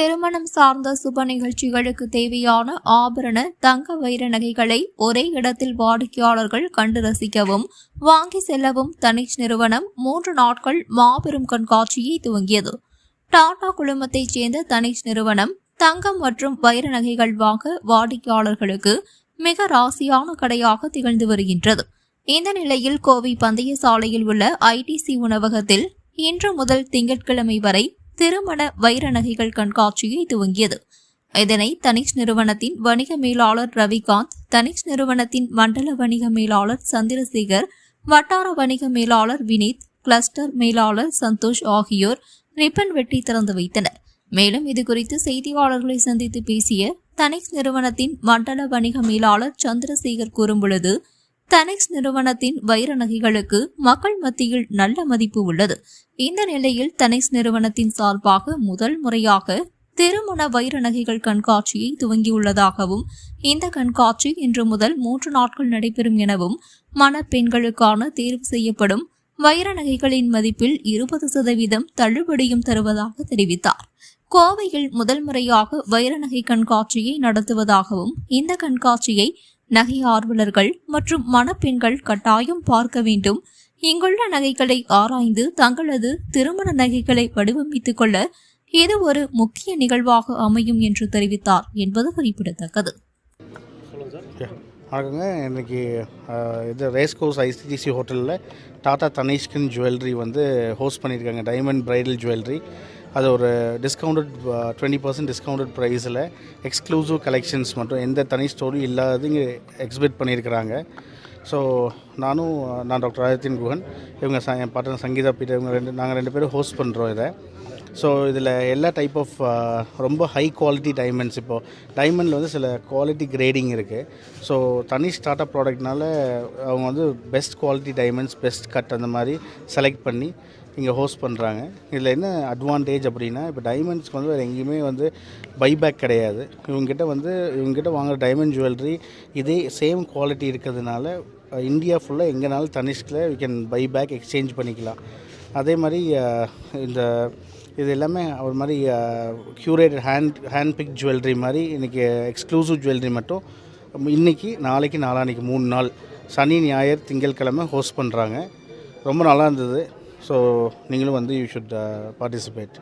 திருமணம் சார்ந்த சுப நிகழ்ச்சிகளுக்கு தேவையான ஆபரண தங்க வைர நகைகளை ஒரே இடத்தில் வாடிக்கையாளர்கள் கண்டு ரசிக்கவும் வாங்கி செல்லவும் தனிஷ் நிறுவனம் மூன்று நாட்கள் மாபெரும் கண்காட்சியை துவங்கியது. டாடா குழுமத்தைச் சேர்ந்த தனிஷ் நிறுவனம் தங்கம் மற்றும் வைர நகைகள் வாங்க வாடிக்கையாளர்களுக்கு மிக ராசியான கடையாக திகழ்ந்து வருகின்றது. இந்த நிலையில் கோவை பந்தய சாலையில் உள்ள ஐடிசி உணவகத்தில் இன்று முதல் திங்கட்கிழமை வரை திருமண வைர நகைகள் கண்காட்சியை துவங்கியது. இதனை தனிஷ் நிறுவனத்தின் வணிக மேலாளர் ரவிகாந்த் தனிஷ் நிறுவனத்தின் மண்டல வணிக மேலாளர் சந்திரசேகர் வட்டார வணிக மேலாளர் வினீத் கிளஸ்டர் மேலாளர் சந்தோஷ் ஆகியோர் ரிப்பன் வெட்டி திறந்து வைத்தனர். மேலும் இதுகுறித்து செய்தியாளர்களை சந்தித்து பேசிய தனிக்ஸ் நிறுவனத்தின் மண்டல வணிக மேலாளர் சந்திரசேகர் கூறும்பொழுது தனிக்ஸ் நிறுவனத்தின் வைர நகைகளுக்கு மக்கள் மத்தியில் நல்ல மதிப்பு உள்ளது. இந்த நிலையில் தனிக்ஸ் நிறுவனத்தின் சார்பாக முதல் முறையாக திருமண வைர நகைகள் கண்காட்சியை துவங்கியுள்ளதாகவும் இந்த கண்காட்சி இன்று முதல் மூன்று நாட்கள் நடைபெறும் எனவும் மணப்பெண்களுக்கான தேர்வு செய்யப்படும் வைர நகைகளின் மதிப்பில் இருபது சதவீதம் தள்ளுபடியும் தருவதாக தெரிவித்தார். கோவையில் முதல் முறையாக வைர நகை கண்காட்சியை நடத்துவதாகவும் இந்த கண்காட்சியை நகை ஆர்வலர்கள் மற்றும் மணப்பெண்கள் கட்டாயம் பார்க்க வேண்டும். இங்குள்ள நகைகளை ஆராய்ந்து தங்களது திருமண நகைகளை வடிவமைத்துக் கொள்ள இது ஒரு முக்கிய நிகழ்வாக அமையும் என்று தெரிவித்தார் என்பது குறிப்பிடத்தக்கது. வணக்கங்க. இன்றைக்கி இது ரேஸ் கோர்ஸ் ஐசிடிசி ஹோட்டலில் டாடா தனிஷ்கன் ஜுவல்லரி வந்து ஹோஸ்ட் பண்ணியிருக்காங்க. Diamond bridal jewellery. அது ஒரு டிஸ்கவுண்டட் டுவெண்ட்டி பர்சன்ட் டிஸ்கவுண்டட் ப்ரைஸில் எக்ஸ்க்ளூசிவ் கலெக்ஷன்ஸ் மட்டும் எந்த தனி ஸ்டோரியும் இல்லாதது இங்கே எக்ஸிபிட் பண்ணியிருக்கிறாங்க. ஸோ நானும் நான் டாக்டர் ஆதித்யன் குஹன் இவங்க ச என் பாட்டன் சங்கீதா பீட்டர் இவங்க ரெண்டு நாங்கள் ரெண்டு பேரும் ஹோஸ்ட் பண்ணுறோம் இதை. ஸோ இதில் எல்லா டைப் ஆஃப் ரொம்ப ஹை குவாலிட்டி டைமண்ட்ஸ் இப்போது டைமண்டில் வந்து சில குவாலிட்டி கிரேடிங் இருக்குது ஸோ தனி ஸ்டார்ட் அப் ப்ராடக்ட்னால அவங்க வந்து best quality diamonds best cut அந்த மாதிரி செலக்ட் பண்ணி இங்கே ஹோஸ்ட் பண்ணுறாங்க இதில் என்ன அட்வான்டேஜ் அப்படின்னா இப்போ டைமண்ட்ஸ்க்கு வந்து வேறு எங்கேயுமே வந்து பைபேக் கிடையாது. இவங்ககிட்ட வந்து இவங்ககிட்ட வாங்குற டைமண்ட் ஜுவல்லரி இதே சேம் குவாலிட்டி இருக்கிறதுனால இந்தியா ஃபுல்லாக எங்கேனாலும் தனிஷ்கில் we can buy back exchange பண்ணிக்கலாம். அதே மாதிரி இந்த இது எல்லாமே ஒரு மாதிரி curated hand hand pick jewellery மாதிரி இன்றைக்கி எக்ஸ்க்ளூசிவ் ஜுவல்லரி மட்டும் இன்றைக்கி நாளைக்கு நாளான்னைக்கு மூணு நாள். சனி ஞாயிறு திங்கட்கிழமை ஹோஸ்ட் பண்ணுறாங்க ரொம்ப நல்லா இருந்தது. ஸோ நீங்களும் வந்து யூ ஷுட் பார்ட்டிசிபேட்